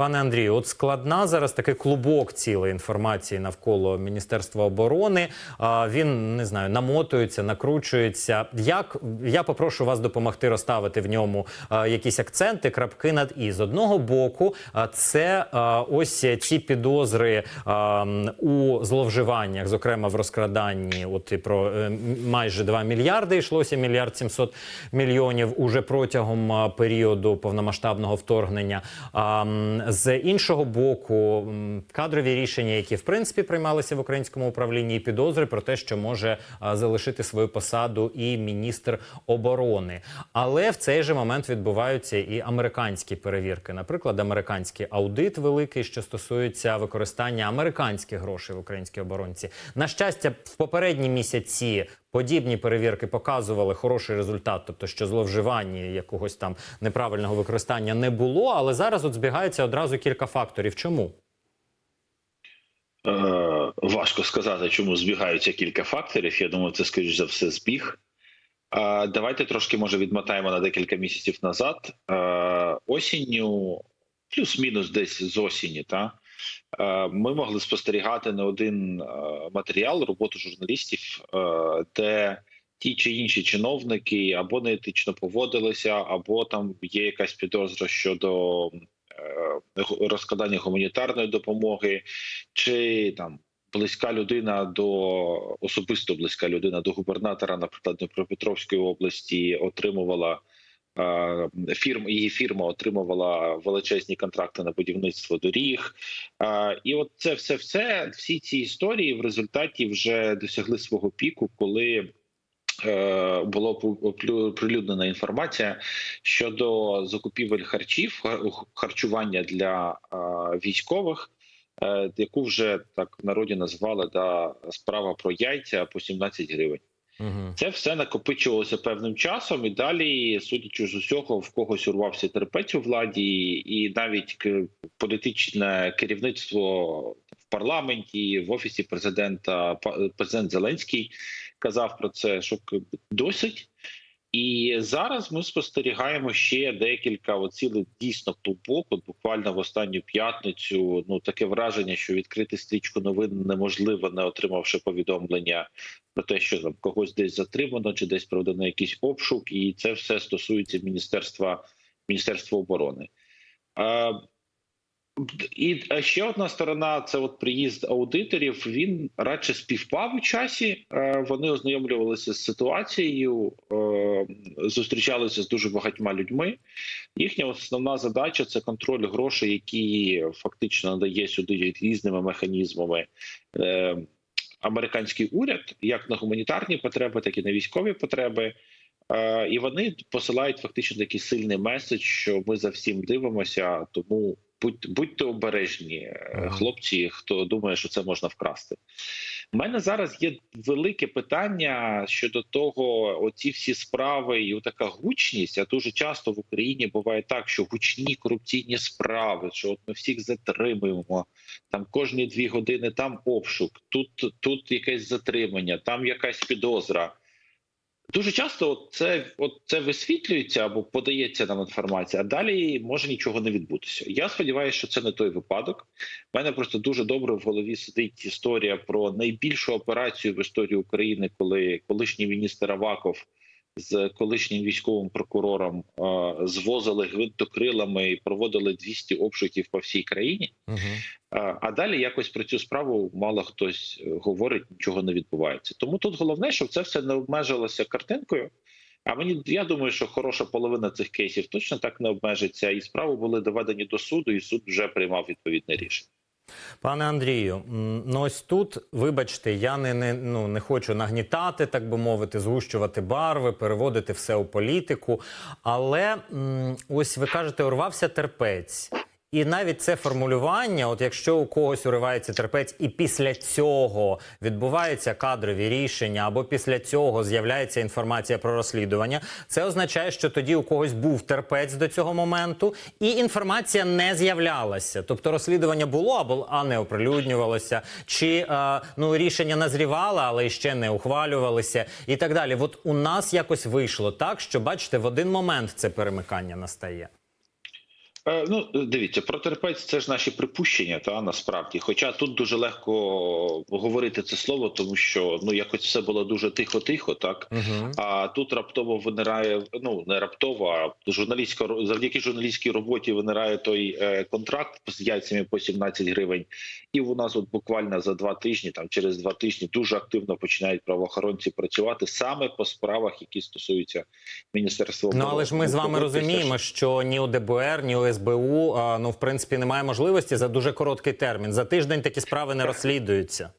Пане Андрію, от складна зараз такий клубок цілої інформації навколо Міністерства оборони. Він не знаю, намотується, накручується. Як я попрошу вас допомогти розставити в ньому якісь акценти, крапки над і з одного боку, це ось ці підозри у зловживаннях, зокрема в розкраданні. От і про е, майже 2 мільярди йшлося, мільярд 700 мільйонів уже протягом періоду повномасштабного вторгнення. З іншого боку, кадрові рішення, які в принципі приймалися в українському управлінні, і підозри про те, що може залишити свою посаду і міністр оборони. Але в цей же момент відбуваються і американські перевірки. Наприклад, американський аудит великий, що стосується використання американських грошей в українській оборонці. На щастя, в попередні місяці. Подібні перевірки показували хороший результат, тобто що зловживання якогось там неправильного використання не було. Але зараз от збігається одразу кілька факторів. Чому? Е, важко сказати, чому збігаються кілька факторів. Я думаю, це скоріш за все збіг. Е, давайте трошки може відмотаємо на декілька місяців назад. Е, осінню, плюс-мінус десь з осені, та е, ми могли спостерігати не один е, матеріал роботу журналістів, е, де ті чи інші чиновники або неетично поводилися, або там є якась підозра щодо е, розкладання гуманітарної допомоги, чи там близька людина до особисто близька людина до губернатора, наприклад, Дніпропетровської області, отримувала е, фірм, її фірма отримувала величезні контракти на будівництво доріг. І от це все, все, всі ці історії в результаті вже досягли свого піку, коли. е, Було оприлюднена інформація щодо закупівель харчів, харчування для військових, е, яку вже так в народі назвали да, справа про яйця по 17 гривень. Угу. Це все накопичувалося певним часом, і далі, судячи з усього, в когось урвався терпець у владі, і навіть політичне керівництво в парламенті, в офісі президента, президент Зеленський казав про це, що досить. І зараз ми спостерігаємо ще декілька оцілих дійсно клубок. От буквально в останню п'ятницю. Ну таке враження, що відкрити стрічку новин неможливо, не отримавши повідомлення про те, що там когось десь затримано чи десь проведено якийсь обшук, і це все стосується міністерства міністерства оборони. І е, ще одна сторона це от приїзд аудиторів. Він радше співпав у часі. Е, Вони ознайомлювалися з ситуацією, е, зустрічалися з дуже багатьма людьми. Їхня основна задача це контроль грошей, які фактично надає сюди різними механізмами. Американський уряд як на гуманітарні потреби, так і на військові потреби, і вони посилають фактично такий сильний меседж, що ми за всім дивимося, тому будь, будьте обережні, е, хлопці, хто думає, що це можна вкрасти. У мене зараз є велике питання щодо того, оці всі справи і така гучність. А дуже часто в Україні буває так, що гучні корупційні справи, що от ми всіх затримуємо. Там кожні дві години там обшук, тут, тут якесь затримання, там якась підозра. Дуже часто це, от це висвітлюється або подається нам інформація, а далі може нічого не відбутися. Я сподіваюся, що це не той випадок. У мене просто дуже добре в голові сидить історія про найбільшу операцію в історії України, коли колишній міністр Аваков з колишнім військовим прокурором е, звозили гвинтокрилами і проводили 200 обшуків по всій країні. Угу. А далі якось про цю справу мало хтось е, говорить, нічого не відбувається. Тому тут головне, щоб це все не обмежилося картинкою. А мені я думаю, що хороша половина цих кейсів точно так не обмежиться, і справи були доведені до суду, і суд вже приймав відповідне рішення. Пане Андрію, ну ось тут, вибачте, я не, не, ну, не хочу нагнітати, так би мовити, згущувати барви, переводити все у політику. Але ось ви кажете, урвався терпець. І навіть це формулювання, от якщо у когось уривається терпець, і після цього відбуваються кадрові рішення, або після цього з'являється інформація про розслідування, це означає, що тоді у когось був терпець до цього моменту, і інформація не з'являлася. Тобто розслідування було, або а не оприлюднювалося, чи е, ну рішення назрівало, але ще не ухвалювалися, і так далі. От у нас якось вийшло так, що бачите, в один момент це перемикання настає. Е, Ну, дивіться, про терпець це ж наші припущення, та насправді. Хоча тут дуже легко говорити це слово, тому що ну якось все було дуже тихо-тихо, так Угу. а тут раптово винирає. Ну не раптово, а журналістська завдяки журналістській роботі винирає той е, контракт з яйцями по 17 гривень. І у нас от буквально за два тижні, там через два тижні, дуже активно починають правоохоронці працювати саме по справах, які стосуються міністерства. Ну але ж ми з вами розуміємо, що ні у ДБР, ні у СБУ, ну в принципі немає можливості за дуже короткий термін. За тиждень такі справи не розслідуються.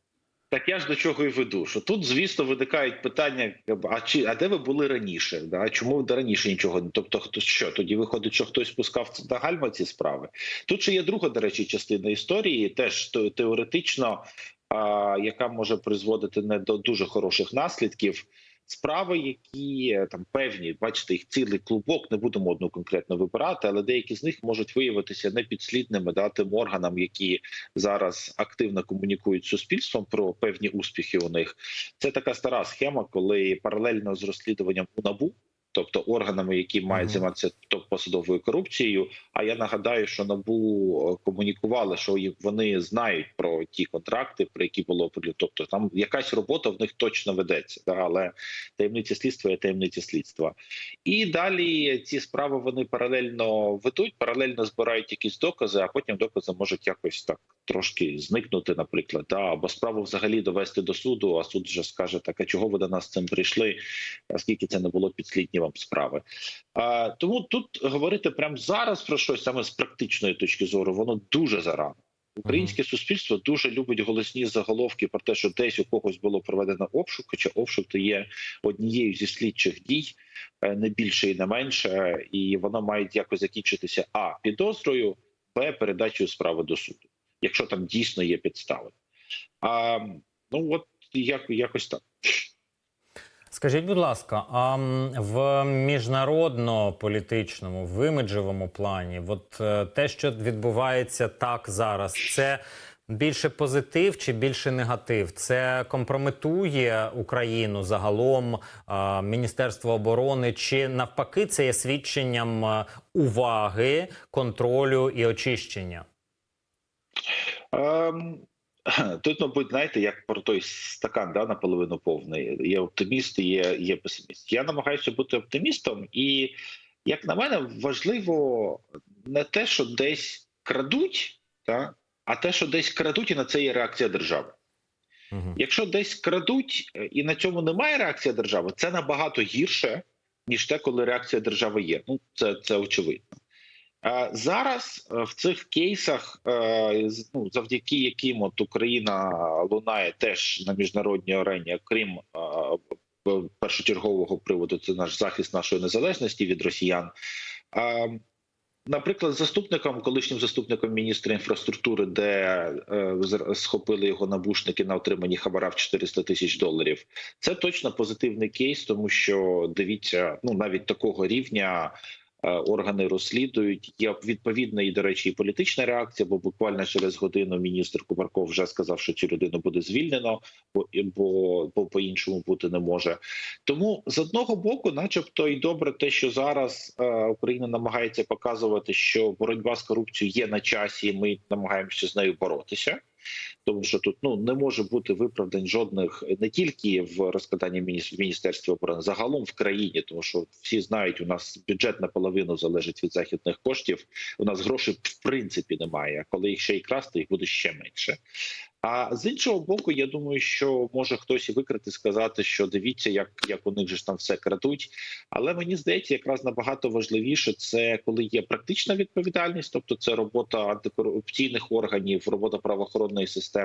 Так я ж до чого і веду, що тут, звісно, виникають питання: а чи а де ви були раніше? Да? Чому раніше нічого? Тобто, хто що тоді виходить, що хтось спускав на гальма ці справи? Тут ще є друга, до речі, частина історії, теж те- теоретично, а, яка може призводити не до дуже хороших наслідків. Справи, які е, там певні, бачите, їх цілий клубок, не будемо одну конкретно вибирати, але деякі з них можуть виявитися непідслідними да, тим органам, які зараз активно комунікують з суспільством про певні успіхи у них. Це така стара схема, коли паралельно з розслідуванням у набу. Тобто органами, які мають займатися топ-посадовою корупцією. А я нагадаю, що набу е, комунікували, що вони знають про ті контракти, про які було прилю- Тобто там якась робота в них точно ведеться, да, але таємниці слідства є таємниці слідства. І далі ці справи вони паралельно ведуть, паралельно збирають якісь докази, а потім докази можуть якось так трошки зникнути, наприклад, да, або справу взагалі довести до суду. А суд вже скаже: так, а чого ви до нас з цим прийшли? Оскільки це не було підслідні вам справи. А, тому тут говорити прямо зараз про щось саме з практичної точки зору, воно дуже зарано. Українське суспільство дуже любить голосні заголовки про те, що десь у когось було проведено обшук, хоча обшук то є однією зі слідчих дій, е, не більше і не менше, і воно має якось закінчитися а підозрою, б передачею справи до суду, якщо там дійсно є підстави. А ну от як якось так. Скажіть, будь ласка, а в міжнародно-політичному, в іміджевому плані, от е, те, що відбувається так зараз, це більше позитив чи більше негатив? Це компрометує Україну загалом, Міністерство оборони, чи навпаки, це є свідченням е, уваги, контролю і очищення? Ем, Тут, мабуть, знаєте, як про той стакан да, наполовину повний. Є оптиміст, є, є песиміст. Я намагаюся бути оптимістом, і як на мене, важливо не те, що десь крадуть, та, а те, що десь крадуть, і на це є реакція держави. Угу. Якщо десь крадуть е, і на цьому немає реакції держави, це набагато гірше, ніж те, коли реакція держави є. Ну це, це очевидно. Е, Зараз е, в цих кейсах, е, ну, завдяки яким от Україна лунає теж на міжнародній арені, крім першочергового приводу, це наш захист нашої незалежності від росіян. Наприклад, заступником, колишнім заступником міністра інфраструктури, де е, схопили його набушники на отриманні хабара в 400 тисяч доларів, це точно позитивний кейс, тому що дивіться, ну навіть такого рівня органи розслідують. Є відповідна і, до речі, і політична реакція, бо буквально через годину міністр Кубарков вже сказав, що цю людину буде звільнено, бо бо, бо по-іншому бути не може. Тому з одного боку, начебто, і добре, те, що зараз е, Україна намагається показувати, що боротьба з корупцією є на часі, і ми намагаємося з нею боротися. Тому що тут ну не може бути виправдань жодних не тільки в розкладанні міністерстві оборони, загалом в країні, тому що всі знають, у нас бюджет наполовину залежить від західних коштів. У нас грошей в принципі немає. А коли їх ще й красти, їх буде ще менше. А з іншого боку, я думаю, що може хтось і викрити сказати, що дивіться, як, як у них же ж там все крадуть. Але мені здається, якраз набагато важливіше це коли є практична відповідальність, тобто це робота антикорупційних органів, робота правоохоронної системи.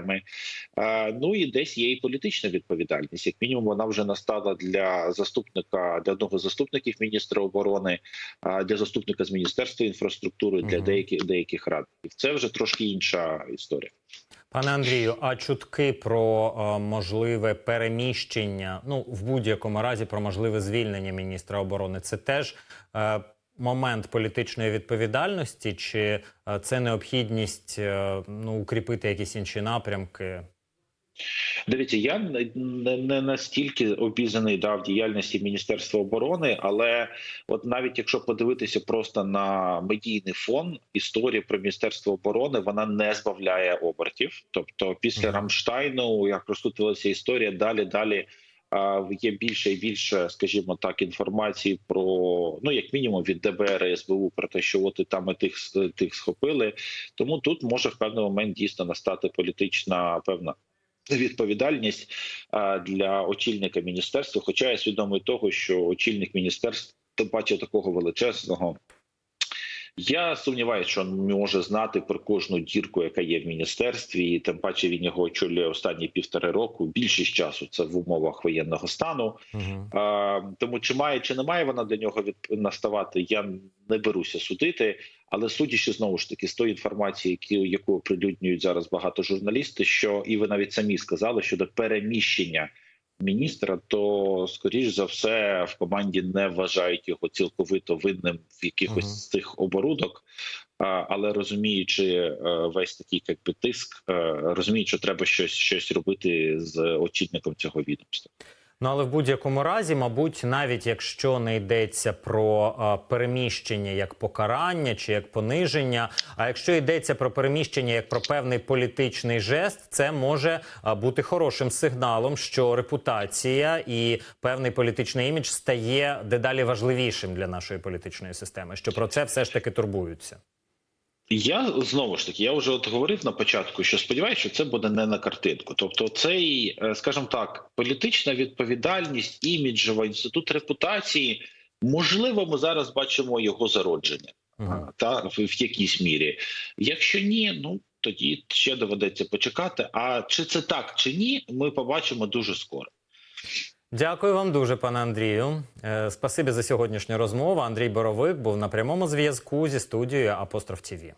Е, Ну і десь є і політична відповідальність. Як мінімум, вона вже настала для заступника для одного з заступників міністра оборони, а для заступника з міністерства інфраструктури, для деяких деяких радників. Це вже трошки інша історія. Пане Андрію, а чутки про е, можливе переміщення, ну в будь-якому разі про можливе звільнення міністра оборони, це теж е, момент політичної відповідальності, чи е, це необхідність е, ну укріпити якісь інші напрямки? Дивіться, я не, настільки обізнаний да, в діяльності Міністерства оборони, але от навіть якщо подивитися просто на медійний фон, історія про Міністерство оборони вона не збавляє обертів. Тобто, після. Рамштайну, як розкрутилася історія, далі далі. Є більше і більше, скажімо так, інформації про ну як мінімум від ДБР і СБУ про те, що от і там і тих тих схопили. Тому тут може в певний момент дійсно настати політична певна відповідальність для очільника міністерства. Хоча я свідомий того, що очільник міністерства, тим паче такого величезного. Я сумніваюся, що він може знати про кожну дірку, яка є в міністерстві, і тим паче він його очолює останні півтори року. Більшість часу це в умовах воєнного стану. Угу. А, тому чи має чи не має вона для нього від наставати, я не беруся судити. Але судячи знову ж таки з тої інформації, які яку оприлюднюють зараз багато журналістів, що і ви навіть самі сказали щодо переміщення міністра, то скоріш за все в команді не вважають його цілковито винним в якихось Мгм. з цих оборудок. Але розуміючи е, весь такий як би, тиск, е, розуміють, що треба щось щось робити з очільником цього відомства. Ну але в будь-якому разі, мабуть, навіть якщо не йдеться про а, переміщення як покарання чи як пониження, а якщо йдеться про переміщення як про певний політичний жест, це може а, бути хорошим сигналом, що репутація і певний політичний імідж стає дедалі важливішим для нашої політичної системи. Що про це все ж таки турбуються. Я знову ж таки, я вже от говорив на початку, що сподіваюся, що це буде не на картинку. Тобто, цей, е, скажімо так, політична відповідальність, іміджова інститут репутації. Можливо, ми зараз бачимо його зародження Мгм. а, та в, в якійсь мірі. Якщо ні, ну тоді ще доведеться почекати. А чи це так, чи ні, ми побачимо дуже скоро. Дякую вам дуже, пане Андрію. Е, Спасибі за сьогоднішню розмову. Андрій Боровик був на прямому зв'язку зі студією Апостроф ТІВІ.